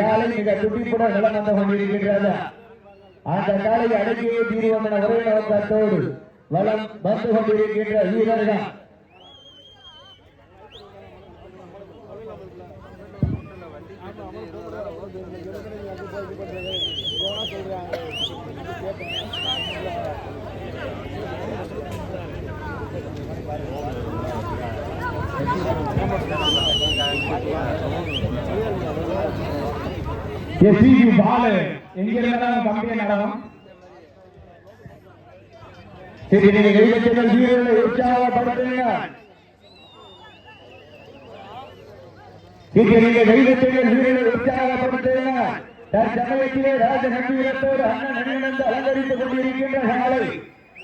காலை மிக துடிப்புடன் நலம் வந்து கொண்டிருக்கின்றது அந்த காலை அடக்கியே தீர்வம் என ஒரே நோக்கத்தோடு வளம் வந்து கொண்டிருக்கின்ற வீரர்கள். எஸ்பிபி பாலு. எங்கிருந்தாலும் கம்பிய நடனம் சரி நீங்க கைவச்சங்கள் வீரர்களை உற்சாகப்படுத்துங்க. சரி நீங்க கைவச்சங்கள் வீரர்களை உற்சாகப்படுத்துங்க. தற்சமயத்திலே ராஜ நம்பீரத்தோடு அண்ணன் அணியிழந்து அலங்கரித்துக் கொண்டிருக்கின்ற காலை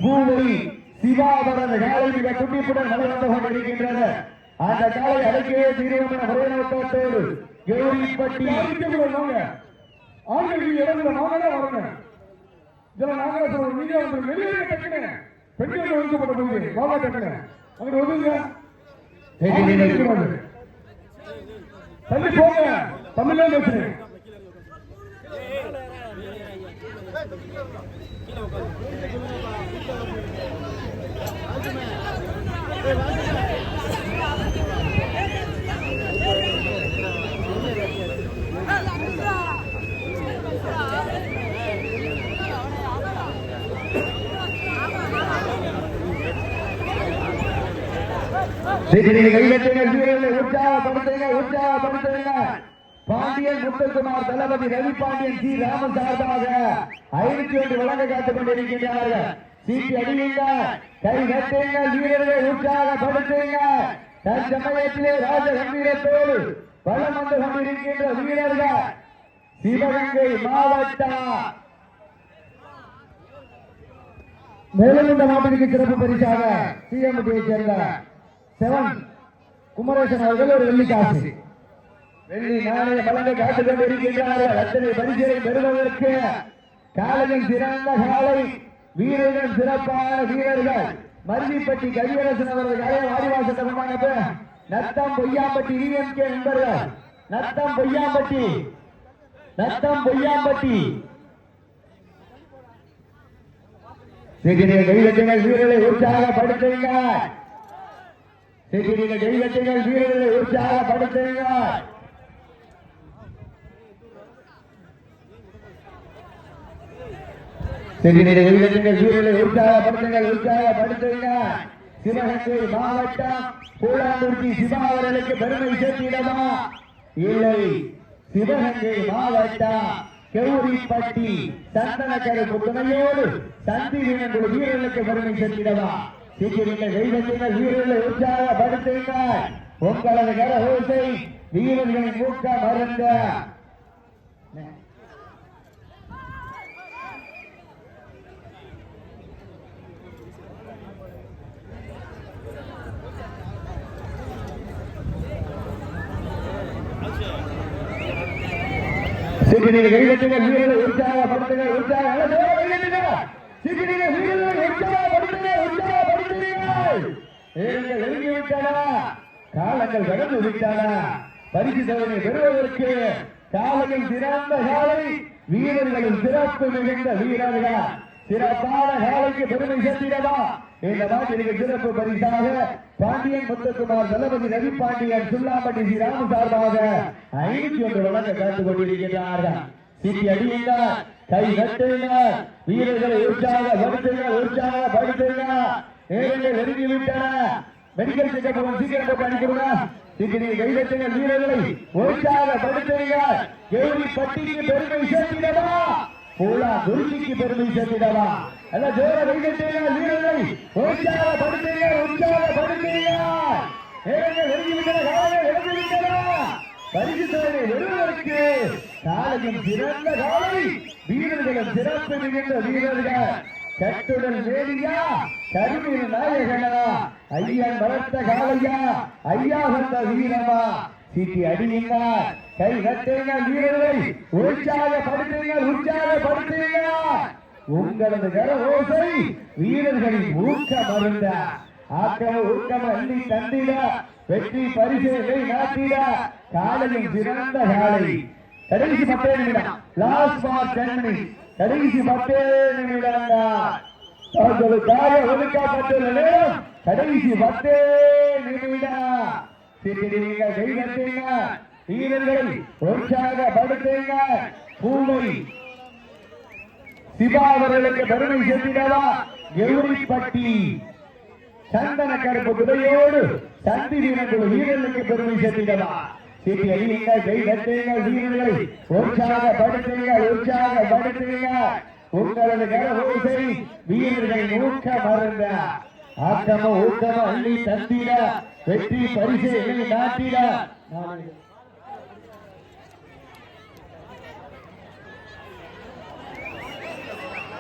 பூமி சிவாபரன் காலை மிக துடிப்புடன் நலவந்து கொண்டிருக்கின்றது. அந்த காலை அடக்கியே தீர்வமான ஒரே நோக்கத்தோடு கௌரிப்பட்டி ஆண்களுக்கு இடத்துல நாங்களே வரங்க இதுல நாங்களே சொல்றோம் நீங்க வந்து வெளியே டக்குனு பெண்கள் ஒதுக்கப்பட்ட போகுது வாங்க டக்குனு அங்க ஒதுங்க தள்ளி போங்க தமிழ்ல பேசுறேன் கைகட்டுங்கள் பாண்டியன் முத்துக்குமார் தளபதி ரவி பாண்டியன் சி. ராம சார்பாக ஐநூத்தி ஒன்று வழங்க காத்துக் கொண்டிருக்கின்றார்கள். சீட்டி அடியுங்க கை கட்டுங்க வீரர்களை உற்சாகப்படுத்துங்க தற்சமயத்திலே ராஜ கம்பீரத்தோடு பலம் வந்து கொண்டிருக்கின்ற வீரர்கள் சிவகங்கை மாவட்டம் மேலும் இந்த சிறப்பு பரிசாக சிஎம்டியை சேர்ந்த செவன். குமரேசன் அவர்கள் ஒரு வெள்ளிக்காசு வெள்ளி நாணய வழங்க காத்துக் கொண்டிருக்கின்றார்கள். அத்தனை பரிசுகளை பெறுவதற்கு காலையில் சிறந்த காலை. வீரர்கள் சிறப்பான வீரர்கள். மருதிப்பட்டி கவியரசன் அவர்கள் கலைய வாரிவாசத்தை கொண்டாங்க நத்தம் பொய்யாம்பட்டி விஎம்கே நண்பர்கள் நத்தம் பொய்யாம்பட்டி. நத்தம் பொய்யாம்பட்டி. சீக்கிரம் கைவட்டுங்கள் வீரர்களை உற்சாகப்படுத்துங்க சீக்கிரம் கைவட்டுங்கள் வீரர்களை உற்சாகப்படுத்துங்க சீக்கிரம் கைவட்டுங்கள் வீரர்களை உற்சாகப்படுத்துங்கள் உற்சாகப்படுத்துங்க சிவகங்கை மாவட்டம் பூலாங்குறிச்சி சிவா அவர்களுக்கு பெருமை சேர்த்திடமா இல்லை சிவகங்கை மாவட்டம் கெவுரிப்பட்டி சந்தனக்கருப்பு துணையோடு வீரர்களுக்கு பெருமை சேர்த்திடவா? சீக்கிரங்கள் கைவட்டுங்கள் வீரர்களை உற்சாகப்படுத்துங்க உங்களது கரகோசை வீரர்களின் ஊக்க மருந்த சீக்கிரம் கைவட்டுங்க வீரர்கள் உற்சாகப்படுத்துங்க உற்சாக கைவட்டுங்க சீக்கிரம் வீரர்களை உற்சாகப்படுத்துங்க உற்சாகப்படுத்துங்க ஏங்கள் எழுதி விட்டன? காலங்கள் கடந்து விட்டன? பரிசு தவணை பெறுவதற்கு காலையில் சிறந்த காலை வீரர்களின் சிறப்பு மிகுந்த வீரர்கள்? சிறப்பான காலைக்கு பெருமை சேர்த்திடவா? இந்த நாட்டிற்கு சிறப்பு பரிசாக பாண்டியன் முத்துக்குமார் தளபதி ரவி பாண்டியன் சுல்லாம்பட்டி ஸ்ரீராம சார்பாக ஐநூத்தி ஒன்று வழங்க காத்துக் கொண்டிருக்கிறார்கள் சிட்டி அடியுங்க கை கட்டுங்க வீரர்களை உற்சாக உற்சாகப்படுத்துங்க உற்சாகப்படுத்துங்க நேரங்கள் நெருங்கி விட்டன. மெடிக்கல் செக்கப் சீக்கிரம் போட்டு இங்கு நீ கைதட்டுங்க வீரர்களை உற்சாகப்படுத்துங்க கேள்வி பட்டிக்கு பெருமை சேர்த்திடவா? போலா துருக்கிக்கு பெருமை சேர்த்திடவா? அல்ல ஜோர கைதட்டுங்க வீரர்களை. உற்சாகப்படுத்துங்க படுத்துறீங்க நேரங்கள் படுத்துறீங்க விட்டன காலங்கள் பரிசு தொகை வெறுவதற்கு காலையும் சிறந்த காலை வீரர்களும் சிறப்பு மிகுந்த வீரர்கள். கட்டுடல் வேலியா கருமீர் நாயகனா ஐயன் வளர்த்த காலையா ஐயா வந்த வீரமா. சீட்டி அடியுங்க கை கட்டுங்கள் வீரர்களை உற்சாகப்படுத்துங்கள் உற்சாகப்படுத்துங்க உங்களது கர ஓசை வீரர்களின் ஊக்க மருந்த. ஆக்கம் ஊக்கம் அள்ளி தந்திட வெற்றி பரிசுகளை நாட்டிட. காலையும் சிறந்த காலை. கடைசி பத்தே நிமிடம். லாஸ்ட் பார் டென் மினிட்ஸ் கடைசி பத்தே நிமிடம் ஒதுக்கப்பட்டுள்ள நேரம் கடைசி பத்தே நிமிடம் சிறிய கைதட்டுங்க வீரர்களை உற்சாகப்படுத்துங்க. பூமை சிவா அவர்களுக்கு பெருமை சேர்த்திடவா? எவுரிப்பட்டி சந்தன கருப்பு குதையோடு சந்தி வீரர்கள் வீரர்களுக்கு பெருமை சேர்த்திடவா? சீட்டி அடியுங்கள் கை தட்டுங்கள் வீரர்களை உற்சாகப்படுத்துங்க உற்சாகப்படுத்துங்க உங்களது கரகோசை வீரர்களை ஊக்க மறந்த ஆக்கம ஊக்கம அள்ளி தந்திட வெற்றி பரிசு எண்ணி நாட்டிட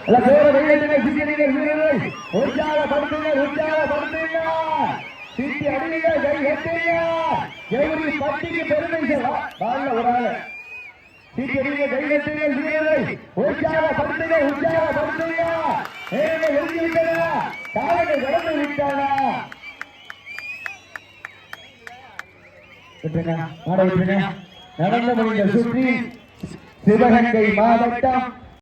அல்ல பேர வெள்ளத்தினை சித்திரிங்க உற்சாகப்படுத்துங்க உற்சாகப்படுத்துங்க சீட்டி அடிங்க கை எட்டுங்க எவரி பட்டிக்கு பெருமை ஒரு எழுதி கடந்து நடந்து முடிந்த சுற்றி சிவகங்கை மாவட்டம்